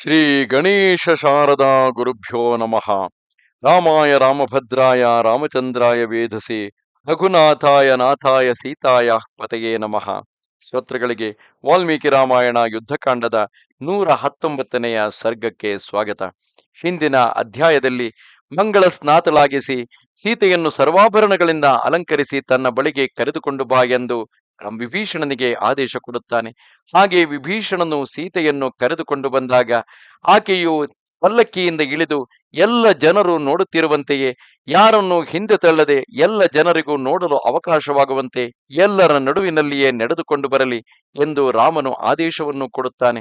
ಶ್ರೀ ಗಣೇಶ ಶಾರದಾ ಗುರುಭ್ಯೋ ನಮಃ. ರಾಮಾಯ ರಾಮಭದ್ರಾಯ ರಾಮಚಂದ್ರಾಯ ವೇಧಸೆ ರಘುನಾಥಾಯ ನಾಥಾಯ ಸೀತಾಯ ಪತೆಯೇ ನಮಃ. ಶ್ರೋತೃಗಳಿಗೆ ವಾಲ್ಮೀಕಿ ರಾಮಾಯಣ ಯುದ್ಧಕಾಂಡದ ನೂರ ಹತ್ತೊಂಬತ್ತನೆಯ ಸರ್ಗಕ್ಕೆ ಸ್ವಾಗತ. ಹಿಂದಿನ ಅಧ್ಯಾಯದಲ್ಲಿ ಮಂಗಳ ಸ್ನಾತಲಾಗಿಸಿ ಸೀತೆಯನ್ನು ಸರ್ವಾಭರಣಗಳಿಂದ ಅಲಂಕರಿಸಿ ತನ್ನ ಬಳಿಗೆ ಕರೆದುಕೊಂಡು ಬಾ ಎಂದು ವಿಭೀಷಣನಿಗೆ ಆದೇಶ ಕೊಡುತ್ತಾನೆ. ಹಾಗೆ ವಿಭೀಷಣನು ಸೀತೆಯನ್ನು ಕರೆದುಕೊಂಡು ಬಂದಾಗ ಆಕೆಯು ಪಲ್ಲಕ್ಕಿಯಿಂದ ಇಳಿದು, ಎಲ್ಲ ಜನರು ನೋಡುತ್ತಿರುವಂತೆಯೇ, ಯಾರನ್ನು ಹಿಂದೆ ತಳ್ಳದೆ ಎಲ್ಲ ಜನರಿಗೂ ನೋಡಲು ಅವಕಾಶವಾಗುವಂತೆ ಎಲ್ಲರ ನಡುವಿನಲ್ಲಿಯೇ ನಡೆದುಕೊಂಡು ಬರಲಿ ಎಂದು ರಾಮನು ಆದೇಶವನ್ನು ಕೊಡುತ್ತಾನೆ.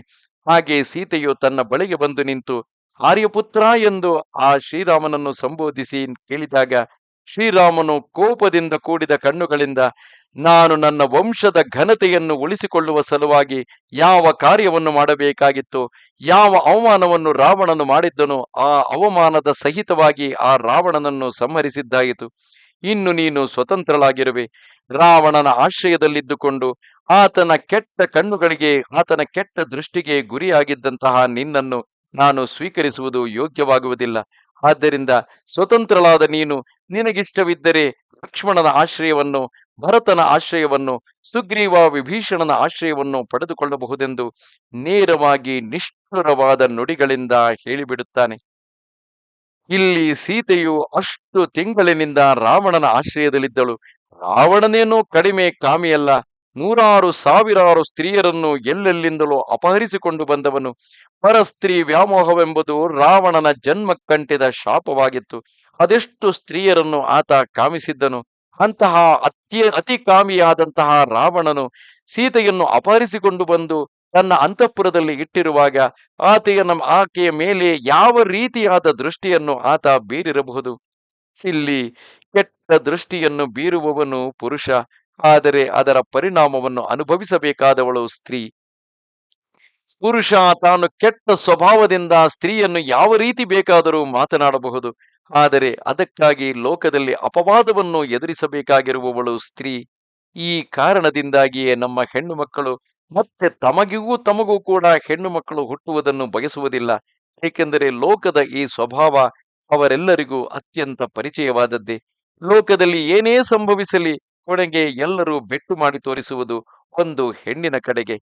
ಹಾಗೆ ಸೀತೆಯು ತನ್ನ ಬಳಿಗೆ ಬಂದು ನಿಂತು, ಆರ್ಯಪುತ್ರ ಎಂದು ಆ ಶ್ರೀರಾಮನನ್ನು ಸಂಬೋಧಿಸಿ ಕೇಳಿದಾಗ, ಶ್ರೀರಾಮನು ಕೋಪದಿಂದ ಕೂಡಿದ ಕಣ್ಣುಗಳಿಂದ ನಾನು ನನ್ನ ವಂಶದ ಘನತೆಯನ್ನು ಉಳಿಸಿಕೊಳ್ಳುವ ಸಲುವಾಗಿ ಯಾವ ಕಾರ್ಯವನ್ನು ಮಾಡಬೇಕಾಗಿತ್ತು, ಯಾವ ಅವಮಾನವನ್ನು ರಾವಣನು ಮಾಡಿದ್ದನೋ, ಆ ಅವಮಾನದ ಸಹಿತವಾಗಿ ಆ ರಾವಣನನ್ನು ಸಂಹರಿಸಿದ್ದಾಯಿತು. ಇನ್ನು ನೀನು ಸ್ವತಂತ್ರಳಾಗಿರುವೆ. ರಾವಣನ ಆಶ್ರಯದಲ್ಲಿದ್ದುಕೊಂಡು ಆತನ ಕೆಟ್ಟ ಕಣ್ಣುಗಳಿಗೆ, ಆತನ ಕೆಟ್ಟ ದೃಷ್ಟಿಗೆ ಗುರಿಯಾಗಿದ್ದಂತಹ ನಿನ್ನನ್ನು ನಾನು ಸ್ವೀಕರಿಸುವುದು ಯೋಗ್ಯವಾಗುವುದಿಲ್ಲ. ಆದ್ದರಿಂದ ಸ್ವತಂತ್ರಳಾದ ನೀನು ನಿನಗಿಷ್ಟವಿದ್ದರೆ ಲಕ್ಷ್ಮಣನ ಆಶ್ರಯವನ್ನು ಭರತನ ಆಶ್ರಯವನ್ನು, ಸುಗ್ರೀವ ವಿಭೀಷಣನ ಆಶ್ರಯವನ್ನು ಪಡೆದುಕೊಳ್ಳಬಹುದೆಂದು ನೇರವಾಗಿ ನಿಷ್ಠುರವಾದ ನುಡಿಗಳಿಂದ ಹೇಳಿಬಿಡುತ್ತಾನೆ. ಇಲ್ಲಿ ಸೀತೆಯು ಅಷ್ಟು ತಿಂಗಳಿನಿಂದ ರಾವಣನ ಆಶ್ರಯದಲ್ಲಿದ್ದಳು. ರಾವಣನೇನೋ ಕಡಿಮೆ ಕಾಮಿಯಲ್ಲ. ನೂರಾರು ಸಾವಿರಾರು ಸ್ತ್ರೀಯರನ್ನು ಎಲ್ಲೆಲ್ಲಿಂದಲೂ ಅಪಹರಿಸಿಕೊಂಡು ಬಂದವನು. ಪರಸ್ತ್ರೀ ವ್ಯಾಮೋಹವೆಂಬುದು ರಾವಣನ ಜನ್ಮ ಕಂಟಿದ ಶಾಪವಾಗಿತ್ತು. ಅದೆಷ್ಟು ಸ್ತ್ರೀಯರನ್ನು ಆತ ಕಾಮಿಸಿದ್ದನು. ಅಂತಹ ಅತ್ಯ ಅತಿ ಕಾಮಿಯಾದಂತಹ ರಾವಣನು ಸೀತೆಯನ್ನು ಅಪಹರಿಸಿಕೊಂಡು ಬಂದು ತನ್ನ ಅಂತಃಪುರದಲ್ಲಿ ಇಟ್ಟಿರುವಾಗ ಆತೆಯ ನಮ್ಮ ಆಕೆಯ ಮೇಲೆ ಯಾವ ರೀತಿಯಾದ ದೃಷ್ಟಿಯನ್ನು ಆತ ಬೀರಿರಬಹುದು? ಇಲ್ಲಿ ಕೆಟ್ಟ ದೃಷ್ಟಿಯನ್ನು ಬೀರುವವನು ಪುರುಷ, ಆದರೆ ಅದರ ಪರಿಣಾಮವನ್ನು ಅನುಭವಿಸಬೇಕಾದವಳು ಸ್ತ್ರೀ. ಪುರುಷ ತಾನು ಕೆಟ್ಟ ಸ್ವಭಾವದಿಂದ ಸ್ತ್ರೀಯನ್ನು ಯಾವ ರೀತಿ ಬೇಕಾದರೂ ಮಾತನಾಡಬಹುದು. ಆದರೆ ಅದಕ್ಕಾಗಿ ಲೋಕದಲ್ಲಿ ಅಪವಾದವನ್ನು ಎದುರಿಸಬೇಕಾಗಿರುವವಳು ಸ್ತ್ರೀ. ಈ ಕಾರಣದಿಂದಾಗಿಯೇ ನಮ್ಮ ಹೆಣ್ಣು ಮಕ್ಕಳು ಮತ್ತೆ ತಮಗಿಗೂ ತಮಗೂ ಕೂಡ ಹೆಣ್ಣು ಮಕ್ಕಳು ಹುಟ್ಟುವುದನ್ನು ಬಯಸುವುದಿಲ್ಲ. ಏಕೆಂದರೆ ಲೋಕದ ಈ ಸ್ವಭಾವ ಅವರೆಲ್ಲರಿಗೂ ಅತ್ಯಂತ ಪರಿಚಯವಾದದ್ದೇ. ಲೋಕದಲ್ಲಿ ಏನೇ ಸಂಭವಿಸಲಿ ಕೊನೆಗೆ ಎಲ್ಲರೂ ಬೆಟ್ಟು ಮಾಡಿ ತೋರಿಸುವುದು ಒಂದು ಹೆಣ್ಣಿನ ಕಡೆಗೆ.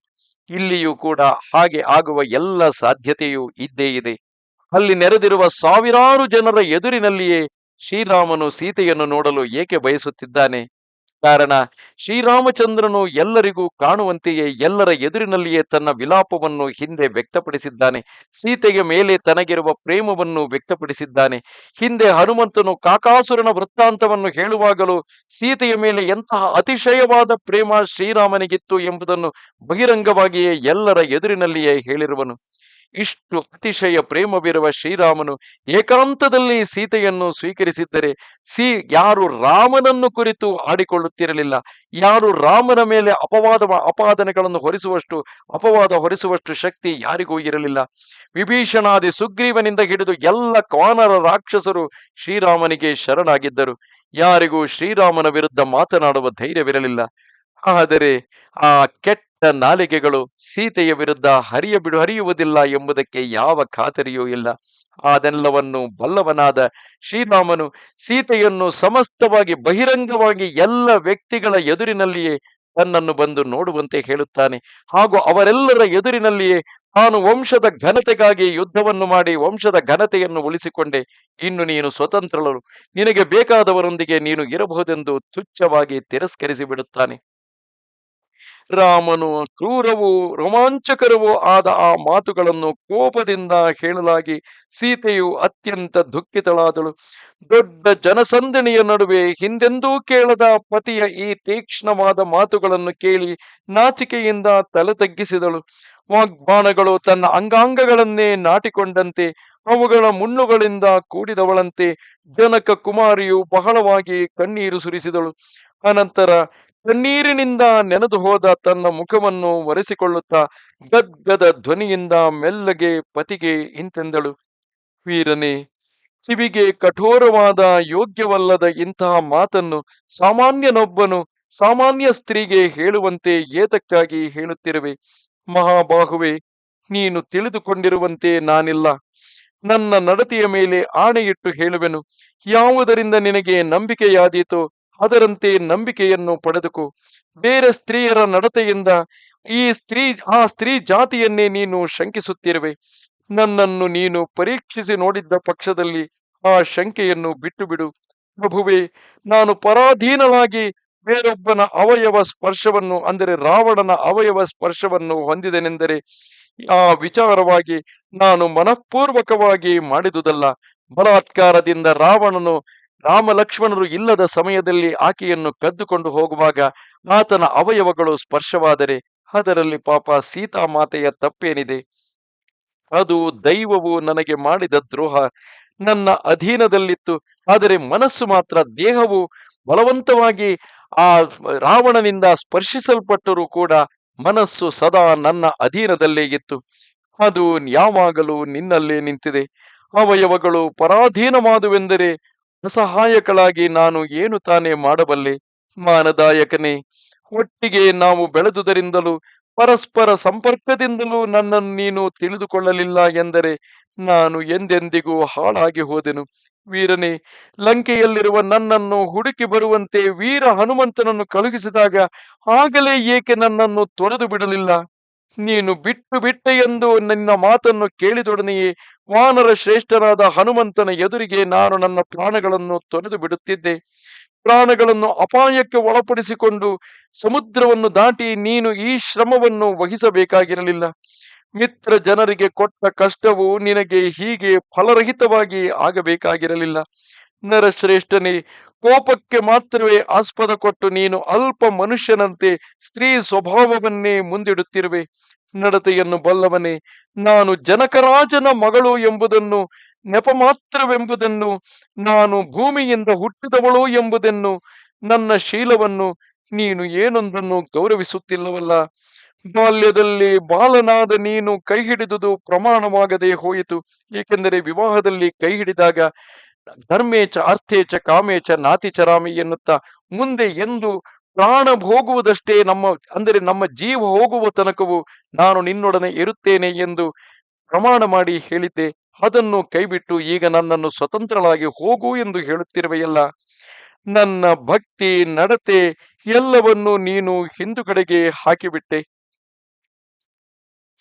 ಇಲ್ಲಿಯೂ ಕೂಡ ಹಾಗೆ ಆಗುವ ಎಲ್ಲ ಸಾಧ್ಯತೆಯೂ ಇದ್ದೇ ಇದೆ. ಅಲ್ಲಿ ನೆರೆದಿರುವ ಸಾವಿರಾರು ಜನರ ಎದುರಿನಲ್ಲಿಯೇ ಶ್ರೀರಾಮನು ಸೀತೆಯನ್ನು ನೋಡಲು ಏಕೆ ಬಯಸುತ್ತಿದ್ದಾನೆ? ಕಾರಣ? ಶ್ರೀರಾಮಚಂದ್ರನು ಎಲ್ಲರಿಗೂ ಕಾಣುವಂತೆಯೇ ಎಲ್ಲರ ಎದುರಿನಲ್ಲಿಯೇ ತನ್ನ ವಿಲಾಪವನ್ನು ಹಿಂದೆ ವ್ಯಕ್ತಪಡಿಸಿದ್ದಾನೆ. ಸೀತೆಯ ಮೇಲೆ ತನಗಿರುವ ಪ್ರೇಮವನ್ನು ವ್ಯಕ್ತಪಡಿಸಿದ್ದಾನೆ. ಹಿಂದೆ ಹನುಮಂತನು ಕಾಕಾಸುರನ ವೃತ್ತಾಂತವನ್ನು ಹೇಳುವಾಗಲೂ ಸೀತೆಯ ಮೇಲೆ ಎಂತಹ ಅತಿಶಯವಾದ ಪ್ರೇಮ ಶ್ರೀರಾಮನಿಗಿತ್ತು ಎಂಬುದನ್ನು ಬಹಿರಂಗವಾಗಿಯೇ ಎಲ್ಲರ ಎದುರಿನಲ್ಲಿಯೇ ಹೇಳಿರುವನು. ಇಷ್ಟು ಅತಿಶಯ ಪ್ರೇಮವಿರುವ ಶ್ರೀರಾಮನು ಏಕಾಂತದಲ್ಲಿ ಸೀತೆಯನ್ನು ಸ್ವೀಕರಿಸಿದ್ದರೆ ಸಿ ಯಾರು ರಾಮನನ್ನು ಕುರಿತು ಆಡಿಕೊಳ್ಳುತ್ತಿರಲಿಲ್ಲ, ಯಾರು ರಾಮನ ಮೇಲೆ ಅಪವಾದ ಅಪಾದನೆಗಳನ್ನು ಹೊರಿಸುವಷ್ಟು, ಅಪವಾದ ಹೊರಿಸುವಷ್ಟು ಶಕ್ತಿ ಯಾರಿಗೂ ಇರಲಿಲ್ಲ. ವಿಭೀಷಣಾದಿ ಸುಗ್ರೀವನಿಂದ ಹಿಡಿದು ಎಲ್ಲ ಕಾನರ ರಾಕ್ಷಸರು ಶ್ರೀರಾಮನಿಗೆ ಶರಣಾಗಿದ್ದರು. ಯಾರಿಗೂ ಶ್ರೀರಾಮನ ವಿರುದ್ಧ ಮಾತನಾಡುವ ಧೈರ್ಯವಿರಲಿಲ್ಲ. ಆದರೆ ಆ ಕೆಟ್ಟ ನಾಲಿಗೆಗಳು ಸೀತೆಯ ವಿರುದ್ಧ ಹರಿಯ ಬಿಡು ಹರಿಯುವುದಿಲ್ಲ ಎಂಬುದಕ್ಕೆ ಯಾವ ಖಾತರಿಯೂ ಇಲ್ಲ. ಅದೆಲ್ಲವನ್ನು ಬಲ್ಲವನಾದ ಶ್ರೀರಾಮನು ಸೀತೆಯನ್ನು ಸಮಸ್ತವಾಗಿ ಬಹಿರಂಗವಾಗಿ ಎಲ್ಲ ವ್ಯಕ್ತಿಗಳ ಎದುರಿನಲ್ಲಿಯೇ ತನ್ನನ್ನು ಬಂದು ನೋಡುವಂತೆ ಹೇಳುತ್ತಾನೆ. ಹಾಗೂ ಅವರೆಲ್ಲರ ಎದುರಿನಲ್ಲಿಯೇ ತಾನು ವಂಶದ ಘನತೆಗಾಗಿ ಯುದ್ಧವನ್ನು ಮಾಡಿ ವಂಶದ ಘನತೆಯನ್ನು ಉಳಿಸಿಕೊಂಡೆ. ಇನ್ನು ನೀನು ಸ್ವತಂತ್ರಳು. ನಿನಗೆ ಬೇಕಾದವರೊಂದಿಗೆ ನೀನು ಇರಬಹುದೆಂದು ತುಚ್ಛವಾಗಿ ತಿರಸ್ಕರಿಸಿ ಬಿಡುತ್ತಾನೆ ರಾಮನು ಕ್ರೂರವೂ ರೋಮಾಂಚಕರವೂ ಆದ ಆ ಮಾತುಗಳನ್ನು ಕೋಪದಿಂದ ಹೇಳಲಾಗಿ ಸೀತೆಯು ಅತ್ಯಂತ ದುಃಖಿತಳಾದಳು. ದೊಡ್ಡ ಜನಸಂದಣಿಯ ನಡುವೆ ಹಿಂದೆಂದೂ ಕೇಳದ ಪತಿಯ ಈ ತೀಕ್ಷ್ಣವಾದ ಮಾತುಗಳನ್ನು ಕೇಳಿ ನಾಚಿಕೆಯಿಂದ ತಲೆ ತಗ್ಗಿಸಿದಳು. ವಾಗ್ಬಾಣಗಳು ತನ್ನ ಅಂಗಾಂಗಗಳನ್ನೇ ನಾಟಿಕೊಂಡಂತೆ, ಅವುಗಳ ಮುಣ್ಣುಗಳಿಂದ ಕೂಡಿದವಳಂತೆ ಜನಕ ಕುಮಾರಿಯು ಬಹಳವಾಗಿ ಕಣ್ಣೀರು ಸುರಿಸಿದಳು. ಅನಂತರ ಕಣ್ಣೀರಿನಿಂದ ನೆನೆದು ಹೋದ ತನ್ನ ಮುಖವನ್ನು ಒರೆಸಿಕೊಳ್ಳುತ್ತಾ ಗದ್ಗದ ಧ್ವನಿಯಿಂದ ಮೆಲ್ಲಗೆ ಪತಿಗೆ ಇಂತೆಂದಳು ವೀರನೇ, ಕಿವಿಗೆ ಕಠೋರವಾದ ಯೋಗ್ಯವಲ್ಲದ ಇಂತಹ ಮಾತನ್ನು ಸಾಮಾನ್ಯನೊಬ್ಬನು ಸಾಮಾನ್ಯ ಸ್ತ್ರೀಗೆ ಹೇಳುವಂತೆ ಏತಕ್ಕಾಗಿ ಹೇಳುತ್ತಿರುವೆ? ಮಹಾಬಾಹುವೆ, ನೀನು ತಿಳಿದುಕೊಂಡಿರುವಂತೆ ನಾನಿಲ್ಲ. ನನ್ನ ನಡತೆಯ ಮೇಲೆ ಆಣೆಯಿಟ್ಟು ಹೇಳುವೆನು. ಯಾವುದರಿಂದ ನಿನಗೆ ನಂಬಿಕೆಯಾದೀತೋ ಅದರಂತೆ ನಂಬಿಕೆಯನ್ನು ಪಡೆದುಕೋ. ಬೇರೆ ಸ್ತ್ರೀಯರ ನಡತೆಯಿಂದ ಈ ಸ್ತ್ರೀ, ಆ ಸ್ತ್ರೀ ಜಾತಿಯನ್ನೇ ನೀನು ಶಂಕಿಸುತ್ತಿರುವೆ. ನನ್ನನ್ನು ನೀನು ಪರೀಕ್ಷಿಸಿ ನೋಡಿದ್ದ ಪಕ್ಷದಲ್ಲಿ ಆ ಶಂಕೆಯನ್ನು ಬಿಟ್ಟು ಬಿಡು ಪ್ರಭುವೆ, ನಾನು ಪರಾಧೀನವಾಗಿ ಬೇರೊಬ್ಬನ ಅವಯವ ಸ್ಪರ್ಶವನ್ನು, ಅಂದರೆ ರಾವಣನ ಅವಯವ ಸ್ಪರ್ಶವನ್ನು ಹೊಂದಿದೆನೆಂದರೆ ಆ ವಿಚಾರವಾಗಿ ನಾನು ಮನಃಪೂರ್ವಕವಾಗಿ ಮಾಡಿದುದಲ್ಲ. ಬಲಾತ್ಕಾರದಿಂದ ರಾವಣನು ರಾಮ ಲಕ್ಷ್ಮಣರು ಇಲ್ಲದ ಸಮಯದಲ್ಲಿ ಆಕೆಯನ್ನು ಕದ್ದುಕೊಂಡು ಹೋಗುವಾಗ ಆತನ ಅವಯವಗಳು ಸ್ಪರ್ಶವಾದರೆ ಅದರಲ್ಲಿ ಪಾಪ ಸೀತಾಮಾತೆಯ ತಪ್ಪೇನಿದೆ? ಅದು ದೈವವು ನನಗೆ ಮಾಡಿದ ದ್ರೋಹ. ನನ್ನ ಅಧೀನದಲ್ಲಿತ್ತು, ಆದರೆ ಮನಸ್ಸು ಮಾತ್ರ ದೇಹವು ಬಲವಂತವಾಗಿ ಆ ರಾವಣನಿಂದ ಸ್ಪರ್ಶಿಸಲ್ಪಟ್ಟರೂ ಕೂಡ ಮನಸ್ಸು ಸದಾ ನನ್ನ ಅಧೀನದಲ್ಲೇ ಇತ್ತು. ಅದು ಯಾವಾಗಲೂ ನಿನ್ನಲ್ಲೇ ನಿಂತಿದೆ. ಅವಯವಗಳು ಪರಾಧೀನವಾದುವೆಂದರೆ ಅಸಹಾಯಕಳಾಗಿ ನಾನು ಏನು ತಾನೇ ಮಾಡಬಲ್ಲೆ? ಮಾನದಾಯಕನೇ, ಒಟ್ಟಿಗೆ ನಾವು ಬೆಳೆದುದರಿಂದಲೂ, ಪರಸ್ಪರ ಸಂಪರ್ಕದಿಂದಲೂ ನನ್ನನ್ನು ನೀನು ತಿಳಿದುಕೊಳ್ಳಲಿಲ್ಲ ಎಂದರೆ ನಾನು ಎಂದೆಂದಿಗೂ ಹಾಳಾಗಿ ಹೋದೆನು. ವೀರನೇ, ಲಂಕೆಯಲ್ಲಿರುವ ನನ್ನನ್ನು ಹುಡುಕಿ ಬರುವಂತೆ ವೀರ ಹನುಮಂತನನ್ನು ಕಳುಹಿಸಿದಾಗ ಆಗಲೇ ಏಕೆ ನನ್ನನ್ನು ತೊರೆದು ಬಿಡಲಿಲ್ಲ? ನೀನು ಬಿಟ್ಟು ಬಿಟ್ಟೆ ಎಂದು ನಿನ್ನ ಮಾತನ್ನು ಕೇಳಿದೊಡನೆಯೇ ವಾನರ ಶ್ರೇಷ್ಠನಾದ ಹನುಮಂತನ ಎದುರಿಗೆ ನಾನು ನನ್ನ ಪ್ರಾಣಗಳನ್ನು ತೊರೆದು ಬಿಡುತ್ತಿದ್ದೆ. ಪ್ರಾಣಗಳನ್ನು ಅಪಾಯಕ್ಕೆ ಒಳಪಡಿಸಿಕೊಂಡು ಸಮುದ್ರವನ್ನು ದಾಟಿ ನೀನು ಈ ಶ್ರಮವನ್ನು ವಹಿಸಬೇಕಾಗಿರಲಿಲ್ಲ. ಮಿತ್ರ ಜನರಿಗೆ ಕೊಟ್ಟ ಕಷ್ಟವು ನಿನಗೆ ಹೀಗೆ ಫಲರಹಿತವಾಗಿ ಆಗಬೇಕಾಗಿರಲಿಲ್ಲ. ನರಶ್ರೇಷ್ಠನೇ ಕೋಪಕ್ಕೆ ಮಾತ್ರವೇ ಆಸ್ಪದ ಕೊಟ್ಟು ನೀನು ಅಲ್ಪ ಮನುಷ್ಯನಂತೆ ಸ್ತ್ರೀ ಸ್ವಭಾವವನ್ನೇ ಮುಂದಿಡುತ್ತಿರುವೆ. ನಡತೆಯನ್ನು ಬಲ್ಲವನೇ, ನಾನು ಜನಕರಾಜನ ಮಗಳು ಎಂಬುದನ್ನು ನೆಪ ಮಾತ್ರವೆಂಬುದನ್ನು ನಾನು ಭೂಮಿಯಿಂದ ಹುಟ್ಟಿದವಳು ಎಂಬುದನ್ನು, ನನ್ನ ಶೀಲವನ್ನು ನೀನು ಏನೊಂದನ್ನು ಗೌರವಿಸುತ್ತಿಲ್ಲವಲ್ಲ. ಬಾಲ್ಯದಲ್ಲಿ ಬಾಲನಾದ ನೀನು ಕೈ ಹಿಡಿದುದು ಪ್ರಮಾಣವಾಗದೆ ಹೋಯಿತು, ಏಕೆಂದರೆ ವಿವಾಹದಲ್ಲಿ ಕೈ ಹಿಡಿದಾಗ ಧರ್ಮೇಚ ಅರ್ಥೇಚ ಕಾಮೇಚ ನಾತಿಚರಾಮಿ ಎನ್ನುತ್ತಾ ಮುಂದೆ ಎಂದು ಪ್ರಾಣ ಹೋಗುವುದಷ್ಟೇ ನಮ್ಮ, ಅಂದರೆ ನಮ್ಮ ಜೀವ ಹೋಗುವ ತನಕವೂ ನಾನು ನಿನ್ನೊಡನೆ ಇರುತ್ತೇನೆ ಎಂದು ಪ್ರಮಾಣ ಮಾಡಿ ಹೇಳಿದ್ದೆ. ಅದನ್ನು ಕೈಬಿಟ್ಟು ಈಗ ನನ್ನನ್ನು ಸ್ವತಂತ್ರಳಾಗಿ ಹೋಗು ಎಂದು ಹೇಳುತ್ತಿರುವೆಯಲ್ಲ. ನನ್ನ ಭಕ್ತಿ ನಡತೆ ಎಲ್ಲವನ್ನು ನೀನು ಹಿಂದುಗಡೆಗೆ ಹಾಕಿಬಿಟ್ಟೆ.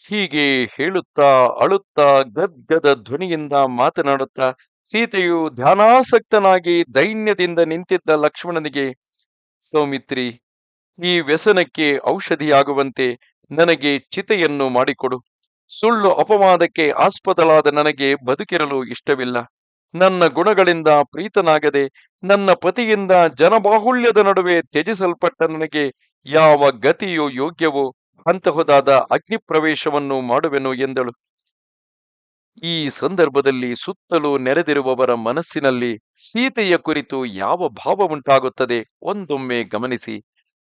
ಹೀಗೆ ಹೇಳುತ್ತಾ, ಅಳುತ್ತಾ ಗದ್ಗದ ಧ್ವನಿಯಿಂದ ಮಾತನಾಡುತ್ತಾ ಸೀತೆಯು ಧ್ಯಾನಾಸಕ್ತನಾಗಿ ದೈನ್ಯದಿಂದ ನಿಂತಿದ್ದ ಲಕ್ಷ್ಮಣನಿಗೆ, ಸೌಮಿತ್ರಿ, ಈ ವ್ಯಸನಕ್ಕೆ ಔಷಧಿಯಾಗುವಂತೆ ನನಗೆ ಚಿತೆಯನ್ನು ಮಾಡಿಕೊಡು. ಸುಳ್ಳು ಅಪವಾದಕ್ಕೆ ಆಸ್ಪದಲಾದ ನನಗೆ ಬದುಕಿರಲು ಇಷ್ಟವಿಲ್ಲ. ನನ್ನ ಗುಣಗಳಿಂದ ಪ್ರೀತನಾಗದೆ, ನನ್ನ ಪತಿಯಿಂದ ಜನಬಾಹುಳ್ಯದ ನಡುವೆ ತ್ಯಜಿಸಲ್ಪಟ್ಟ ನನಗೆ ಯಾವ ಗತಿಯೋ ಯೋಗ್ಯವೋ, ಅಂತಹುದಾದ ಅಗ್ನಿಪ್ರವೇಶವನ್ನು ಮಾಡುವೆನು ಎಂದಳು. ಈ ಸಂದರ್ಭದಲ್ಲಿ ಸುತ್ತಲೂ ನೆರೆದಿರುವವರ ಮನಸ್ಸಿನಲ್ಲಿ ಸೀತೆಯ ಕುರಿತು ಯಾವ ಭಾವ ಉಂಟಾಗುತ್ತದೆ ಒಂದೊಮ್ಮೆ ಗಮನಿಸಿ.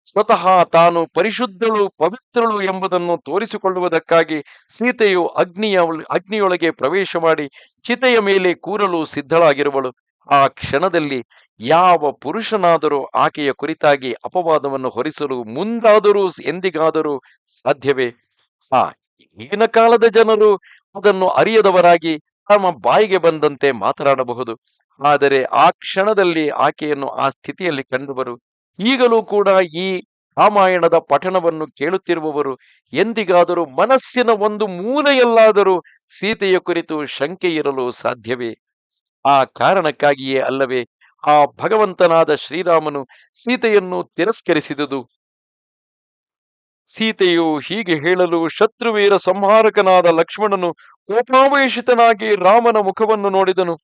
ಸ್ವತಃ ತಾನು ಪರಿಶುದ್ಧಳು, ಪವಿತ್ರಳು ಎಂಬುದನ್ನು ತೋರಿಸಿಕೊಳ್ಳುವುದಕ್ಕಾಗಿ ಸೀತೆಯು ಅಗ್ನಿಯ ಅಗ್ನಿಯೊಳಗೆ ಪ್ರವೇಶ ಮಾಡಿ ಚಿತೆಯ ಮೇಲೆ ಕೂರಲು ಸಿದ್ಧಳಾಗಿರುವಳು. ಆ ಕ್ಷಣದಲ್ಲಿ ಯಾವ ಪುರುಷನಾದರೂ ಆಕೆಯ ಕುರಿತಾಗಿ ಅಪವಾದವನ್ನು ಹೊರಿಸಲು ಮುಂದಾದರೂ ಎಂದಿಗಾದರೂ ಸಾಧ್ಯವೇ? ಹಾ, ಈಗಿನ ಕಾಲದ ಜನರು ಅದನ್ನು ಅರಿಯದವರಾಗಿ ತಮ್ಮ ಬಾಯಿಗೆ ಬಂದಂತೆ ಮಾತನಾಡಬಹುದು. ಆದರೆ ಆ ಕ್ಷಣದಲ್ಲಿ ಆಕೆಯನ್ನು ಆ ಸ್ಥಿತಿಯಲ್ಲಿ ಕಂಡುಬರು ಈಗಲೂ ಕೂಡ ಈ ರಾಮಾಯಣದ ಪಠಣವನ್ನು ಕೇಳುತ್ತಿರುವವರು ಎಂದಿಗಾದರೂ ಮನಸ್ಸಿನ ಒಂದು ಮೂಲೆಯಲ್ಲಾದರೂ ಸೀತೆಯ ಕುರಿತು ಶಂಕೆ ಇರಲು ಸಾಧ್ಯವೇ? ಆ ಕಾರಣಕ್ಕಾಗಿಯೇ ಅಲ್ಲವೇ ಆ ಭಗವಂತನಾದ ಶ್ರೀರಾಮನು ಸೀತೆಯನ್ನು ತಿರಸ್ಕರಿಸಿದುದು. ಸೀತೆಯು ಹೀಗೆ ಹೇಳಲು ಶತ್ರುವೀರ ಸಂಹಾರಕನಾದ ಲಕ್ಷ್ಮಣನು ಕೋಪಾವೇಶಿತನಾಗಿ ರಾಮನ ಮುಖವನ್ನು ನೋಡಿದನು.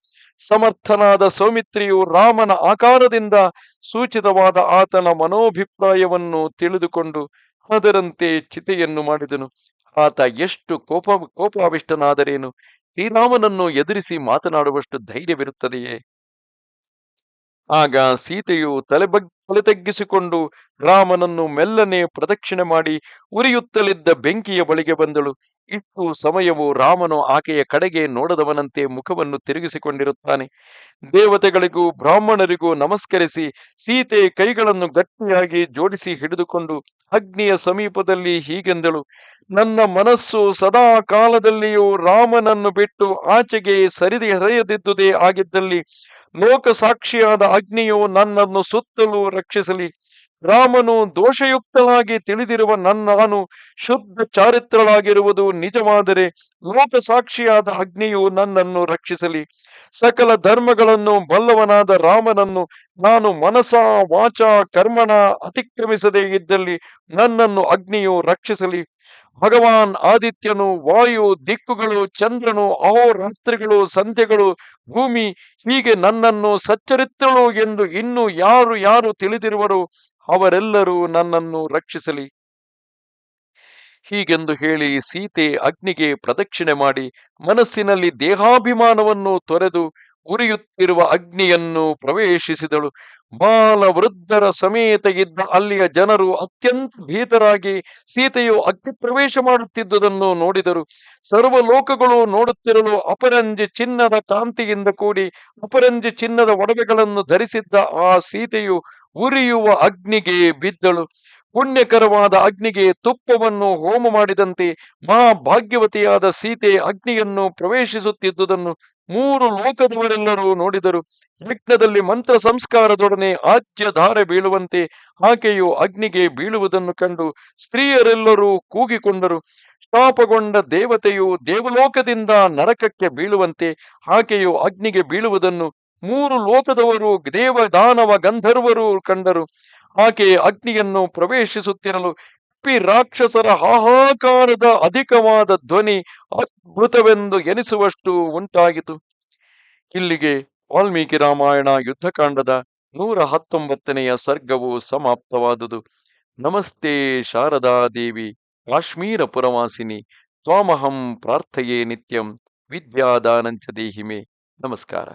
ಸಮರ್ಥನಾದ ಸೌಮಿತ್ರಿಯು ರಾಮನ ಆಕಾರದಿಂದ ಸೂಚಿತವಾದ ಆತನ ಮನೋಭಿಪ್ರಾಯವನ್ನು ತಿಳಿದುಕೊಂಡು ಅದರಂತೆ ಚಿತೆಯನ್ನು ಮಾಡಿದನು. ಆತ ಎಷ್ಟು ಕೋಪ, ಕೋಪಾವಿಷ್ಟನಾದರೇನು? ಶ್ರೀರಾಮನನ್ನು ಎದುರಿಸಿ ಮಾತನಾಡುವಷ್ಟು ಧೈರ್ಯವಿರುತ್ತದೆಯೇ? ಆಗ ಸೀತೆಯು ತಲೆಬಗ್ ತಲೆ ತಗ್ಗಿಸಿಕೊಂಡು ರಾಮನನ್ನು ಮೆಲ್ಲನೆ ಪ್ರದಕ್ಷಿಣೆ ಮಾಡಿ ಉರಿಯುತ್ತಲಿದ್ದ ಬೆಂಕಿಯ ಬಳಿಗೆ ಬಂದಳು. ಇಷ್ಟು ಸಮಯವು ರಾಮನು ಆಕೆಯ ಕಡೆಗೆ ನೋಡದವನಂತೆ ಮುಖವನ್ನು ತಿರುಗಿಸಿಕೊಂಡಿರುತ್ತಾನೆ. ದೇವತೆಗಳಿಗೂ ಬ್ರಾಹ್ಮಣರಿಗೂ ನಮಸ್ಕರಿಸಿ ಸೀತೆ ಕೈಗಳನ್ನು ಗಟ್ಟಿಯಾಗಿ ಜೋಡಿಸಿ ಹಿಡಿದುಕೊಂಡು ಅಗ್ನಿಯ ಸಮೀಪದಲ್ಲಿ ಹೀಗೆಂದಳು, ನನ್ನ ಮನಸ್ಸು ಸದಾ ಕಾಲದಲ್ಲಿಯೂ ರಾಮನನ್ನು ಬಿಟ್ಟು ಆಚೆಗೆ ಸರಿದಿ ಹರಿಯದಿದ್ದುದೇ ಆಗಿದ್ದಲ್ಲಿ ಲೋಕಸಾಕ್ಷಿಯಾದ ಅಗ್ನಿಯು ನನ್ನನ್ನು ಸುತ್ತಲೂ ರಕ್ಷಿಸಲಿ. ರಾಮನು ದೋಷಯುಕ್ತನಾಗಿ ತಿಳಿದಿರುವ ನಾನು ಶುದ್ಧ ಚಾರಿತ್ರಳಾಗಿರುವುದು ನಿಜವಾದರೆ ಲೋಕಸಾಕ್ಷಿಯಾದ ಅಗ್ನಿಯು ನನ್ನನ್ನು ರಕ್ಷಿಸಲಿ. ಸಕಲ ಧರ್ಮಗಳನ್ನು ಬಲ್ಲವನಾದ ರಾಮನನ್ನು ನಾನು ಮನಸ ವಾಚ ಕರ್ಮಣ ಅತಿಕ್ರಮಿಸದೇ ಇದ್ದಲ್ಲಿ ನನ್ನನ್ನು ಅಗ್ನಿಯು ರಕ್ಷಿಸಲಿ. ಭಗವಾನ್ ಆದಿತ್ಯನು, ವಾಯು ದಿಕ್ಕುಗಳು, ಚಂದ್ರನು, ಅಹೋರಾತ್ರಿಗಳು, ಸಂಧ್ಯೆಗಳು, ಭೂಮಿ ಹೀಗೆ ನನ್ನನ್ನು ಸಚ್ಚರಿತ್ರಳು ಎಂದು ಇನ್ನು ಯಾರು ಯಾರು ತಿಳಿದಿರುವರು ಅವರೆಲ್ಲರೂ ನನ್ನನ್ನು ರಕ್ಷಿಸಲಿ. ಹೀಗೆಂದು ಹೇಳಿ ಸೀತೆ ಅಗ್ನಿಗೆ ಪ್ರದಕ್ಷಿಣೆ ಮಾಡಿ ಮನಸ್ಸಿನಲ್ಲಿ ದೇಹಾಭಿಮಾನವನ್ನು ತೊರೆದು ಉರಿಯುತ್ತಿರುವ ಅಗ್ನಿಯನ್ನು ಪ್ರವೇಶಿಸಿದಳು. ಬಾಲ ವೃದ್ಧರ ಸಮೇತ ಇದ್ದ ಅಲ್ಲಿಯ ಜನರು ಅತ್ಯಂತ ಭೀತರಾಗಿ ಸೀತೆಯು ಅಗ್ನಿ ಪ್ರವೇಶ ಮಾಡುತ್ತಿದ್ದುದನ್ನು ನೋಡಿದರು. ಸರ್ವ ಲೋಕಗಳು ನೋಡುತ್ತಿರಲು ಅಪರಂಜಿ ಚಿನ್ನದ ಕಾಂತಿಯಿಂದ ಕೂಡಿ ಅಪರಂಜಿ ಚಿನ್ನದ ಒಡವೆಗಳನ್ನು ಧರಿಸಿದ್ದ ಆ ಸೀತೆಯು ಉರಿಯುವ ಅಗ್ನಿಗೆ ಬಿದ್ದಳು. ಪುಣ್ಯಕರವಾದ ಅಗ್ನಿಗೆ ತುಪ್ಪವನ್ನು ಹೋಮ ಮಾಡಿದಂತೆ ಮಾ ಭಾಗ್ಯವತಿಯಾದ ಸೀತೆ ಅಗ್ನಿಯನ್ನು ಪ್ರವೇಶಿಸುತ್ತಿದ್ದುದನ್ನು ಮೂರು ಲೋಕದವರೆಲ್ಲರೂ ನೋಡಿದರು. ಯಜ್ಞದಲ್ಲಿ ಮಂತ್ರ ಸಂಸ್ಕಾರದೊಡನೆ ಆಜ್ಯ ಧಾರೆ ಬೀಳುವಂತೆ ಆಕೆಯು ಅಗ್ನಿಗೆ ಬೀಳುವುದನ್ನು ಕಂಡು ಸ್ತ್ರೀಯರೆಲ್ಲರೂ ಕೂಗಿಕೊಂಡರು. ಶಾಪಗೊಂಡ ದೇವತೆಯು ದೇವಲೋಕದಿಂದ ನರಕಕ್ಕೆ ಬೀಳುವಂತೆ ಆಕೆಯು ಅಗ್ನಿಗೆ ಬೀಳುವುದನ್ನು ಮೂರು ಲೋಕದವರು ದೇವ ದಾನವ ಗಂಧರ್ವರು ಕಂಡರು. ಆಕೆ ಅಗ್ನಿಯನ್ನು ಪ್ರವೇಶಿಸುತ್ತಿರಲು ಪಿ ರಾಕ್ಷಸರ ಹಾಹಾಕಾರದ ಅಧಿಕವಾದ ಧ್ವನಿ ಅದ್ಭುತವೆಂದು ಎನಿಸುವಷ್ಟು ಉಂಟಾಗಿತು. ಇಲ್ಲಿಗೆ ವಾಲ್ಮೀಕಿ ರಾಮಾಯಣ ಯುದ್ಧಕಾಂಡದ ನೂರ ಹತ್ತೊಂಬತ್ತನೆಯ ಸರ್ಗವು ಸಮಾಪ್ತವಾದುದು. ನಮಸ್ತೆ ಶಾರದಾ ದೇವಿ, ಕಾಶ್ಮೀರ ಪುರವಾಸಿನಿ, ತ್ವಾಮಹಂ ಪ್ರಾರ್ಥೆಯೇ ನಿತ್ಯಂ, ವಿದ್ಯಾದಾನಂಚ ದೇಹಿಮೆ. ನಮಸ್ಕಾರ.